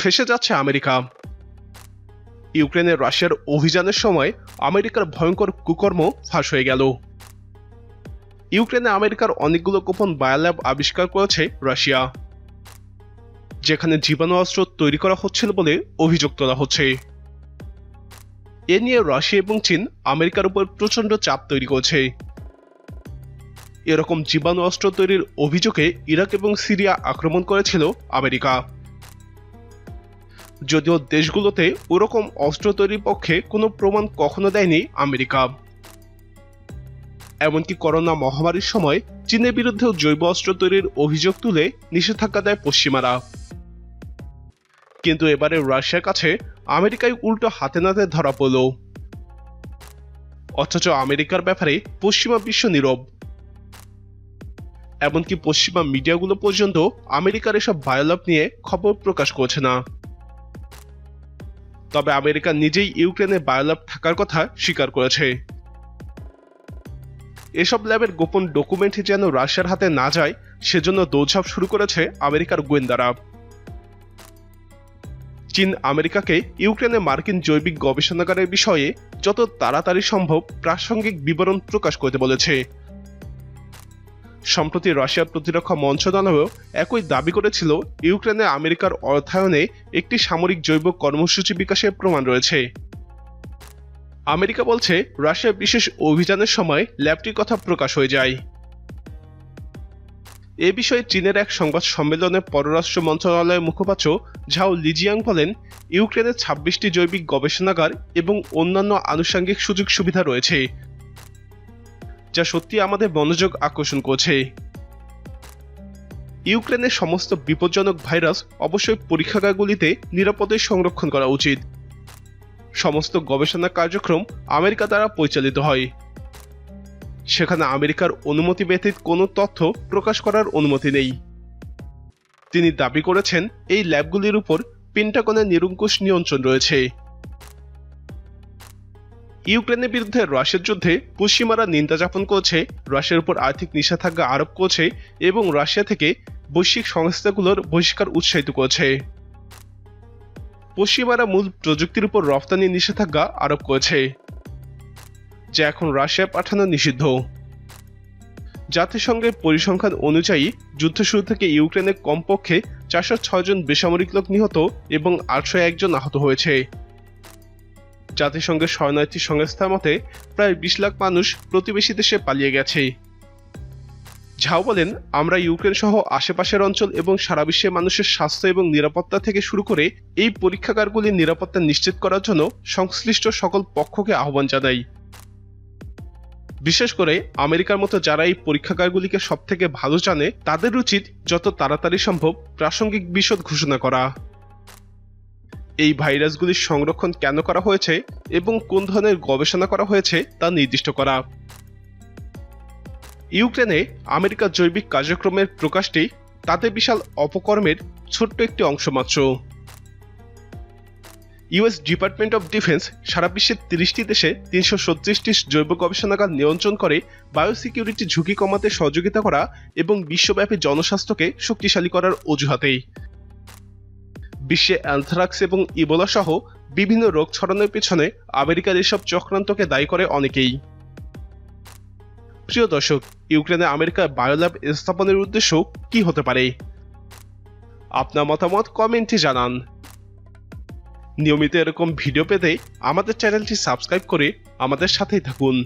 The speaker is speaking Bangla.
ফেসে যাচ্ছে আমেরিকা। ইউক্রেনের রাশিয়ার অভিযানের সময় আমেরিকার ভয়ঙ্কর কুকর্ম ফাঁস হয়ে গেল। ইউক্রেনে আমেরিকার অনেকগুলো গোপন বায়োল্যাব আবিষ্কার করেছে রাশিয়া। যেখানে জীবাণু অস্ত্র তৈরি করা হচ্ছিল বলে অভিযোগ তোলা হচ্ছে। এ নিয়ে রাশিয়া এবং চীন আমেরিকার উপর প্রচণ্ড চাপ তৈরি করছে। এরকম জীবাণু অস্ত্র তৈরির অভিযোগে ইরাক এবং সিরিয়া আক্রমণ করেছিল আমেরিকা। যদিও দেশগুলোতে ওরকম অস্ত্র তৈরির পক্ষে কোনো প্রমাণ কখনো দেয়নি আমেরিকা। এমনকি করোনা মহামারীর সময় চীনের বিরুদ্ধেও জৈব অস্ত্র তৈরির অভিযোগ তুলে নিষেধাজ্ঞা দেয় পশ্চিমারা। কিন্তু এবারে রাশিয়ার কাছে আমেরিকায় উল্টো হাতে নাতে ধরা পড়ল। অথচ আমেরিকার ব্যাপারে পশ্চিমা বিশ্ব নীরব। এমনকি পশ্চিমা মিডিয়াগুলো পর্যন্ত আমেরিকার এসব বায়োলপ নিয়ে খবর প্রকাশ করছে না। তবে আমেরিকা নিজেই ইউক্রেনে বায়োল্যাব থাকার কথা স্বীকার করেছে। এসব ল্যাবের গোপন ডকুমেন্ট যেন রাশিয়ার হাতে না যায়, সেজন্য দৌড়ঝাঁপ শুরু করেছে আমেরিকার গোয়েন্দারা। চীন আমেরিকাকে ইউক্রেনে মার্কিন জৈবিক গবেষণাগারের বিষয়ে যত তাড়াতাড়ি সম্ভব প্রাসঙ্গিক বিবরণ প্রকাশ করতে বলেছে। সম্প্রতি রাশিয়ার প্রতিরক্ষা মন্ত্রণালয়ও একই দাবি করেছিল, ইউক্রেনে আমেরিকার অর্থায়নে একটি সামরিক জৈব কর্মসূচি বিকাশের প্রমাণ রয়েছে। আমেরিকা বলছে রাশিয়ার বিশেষ অভিযানের সময় ল্যাবটির কথা প্রকাশ হয়ে যায়। এ বিষয়ে চীনের এক সংবাদ সম্মেলনে পররাষ্ট্র মন্ত্রণালয়ের মুখপাত্র ঝাও লিজিয়াং বলেন, ইউক্রেনে ছাব্বিশটি জৈবিক গবেষণাগার এবং অন্যান্য আনুষঙ্গিক সুযোগ সুবিধা রয়েছে। যা সত্যি আমাদের মনোযোগ আকর্ষণ করছে। ইউক্রেনের সমস্ত বিপজ্জনক ভাইরাস অবশ্যই পরীক্ষাগারগুলিতে নিরাপদে সংরক্ষণ করা উচিত। সমস্ত গবেষণা কার্যক্রম আমেরিকা দ্বারা পরিচালিত হয়। সেখানে আমেরিকার অনুমতি ব্যতীত কোনো তথ্য প্রকাশ করার অনুমতি নেই। তিনি দাবি করেছেন, এই ল্যাবগুলির উপর পেন্টাগনের নিরঙ্কুশ নিয়ন্ত্রণ রয়েছে। ইউক্রেনের বিরুদ্ধে রাশিয়ার যুদ্ধে পশ্চিমারা নিন্দা যাপন করছে, রাশিয়ার উপর আর্থিক নিষেধাজ্ঞা আরোপ করছে এবং রাশিয়া থেকে বৈশ্বিক সংস্থাগুলোর বহিষ্কার উৎসাহিত করছে। পশ্চিমারা মূল প্রযুক্তির উপর রফতানি নিষেধাজ্ঞা আরোপ করেছে, যা এখন রাশিয়া পাঠানো নিষিদ্ধ। জাতিসংঘের পরিসংখ্যান অনুযায়ী, যুদ্ধ শুরু থেকে ইউক্রেনে কমপক্ষে চারশো ছয় জন বেসামরিক লোক নিহত এবং আটশো একজন আহত হয়েছে। জাতিসংঘের শরণার্থী সংস্থার মতে প্রায় বিশ লাখ মানুষ প্রতিবেশী দেশে পালিয়ে গেছে। ঝাও বলেন, আমরা ইউক্রেন সহ আশেপাশের অঞ্চল এবং সারা বিশ্বের মানুষের স্বাস্থ্য এবং নিরাপত্তা থেকে শুরু করে এই পরীক্ষাগারগুলির নিরাপত্তা নিশ্চিত করার জন্য সংশ্লিষ্ট সকল পক্ষকে আহ্বান জানাই। বিশেষ করে আমেরিকার মতো যারা এই পরীক্ষাগারগুলিকে সব থেকে ভালো জানে, তাদের উচিত যত তাড়াতাড়ি সম্ভব প্রাসঙ্গিক বিশদ ঘোষণা করা। এই ভাইরাসগুলির সংরক্ষণ কেন করা হয়েছে এবং কোন ধরনের গবেষণা করা হয়েছে তা নির্দিষ্ট করা। ইউক্রেনে আমেরিকার জৈবিক কার্যক্রমের প্রকাশটি তাদের বিশাল অপকর্মের ছোট্ট একটি অংশ মাত্র। ইউএস ডিপার্টমেন্ট অফ ডিফেন্স সারা বিশ্বের তিরিশটি দেশে তিনশো সত্রিশটি জৈব গবেষণাগার নিয়ন্ত্রণ করে বায়োসিকিউরিটি ঝুঁকি কমাতে সহযোগিতা করা এবং বিশ্বব্যাপী জনস্বাস্থ্যকে শক্তিশালী করার অজুহাতেই। বিশ্বে অ্যানথ্রাক্স এবং ইবোলা সহ বিভিন্ন রোগ ছড়ানোর পেছনে আমেরিকার এসব চক্রান্তকে দায়ী করে অনেকেই। প্রিয় দর্শক, ইউক্রেনে আমেরিকার বায়োল্যাব স্থাপনের উদ্দেশ্য কি হতে পারে? আপনার মতামত কমেন্টে জানান। নিয়মিত এরকম ভিডিও পেতে আমাদের চ্যানেলটি সাবস্ক্রাইব করে আমাদের সাথেই থাকুন।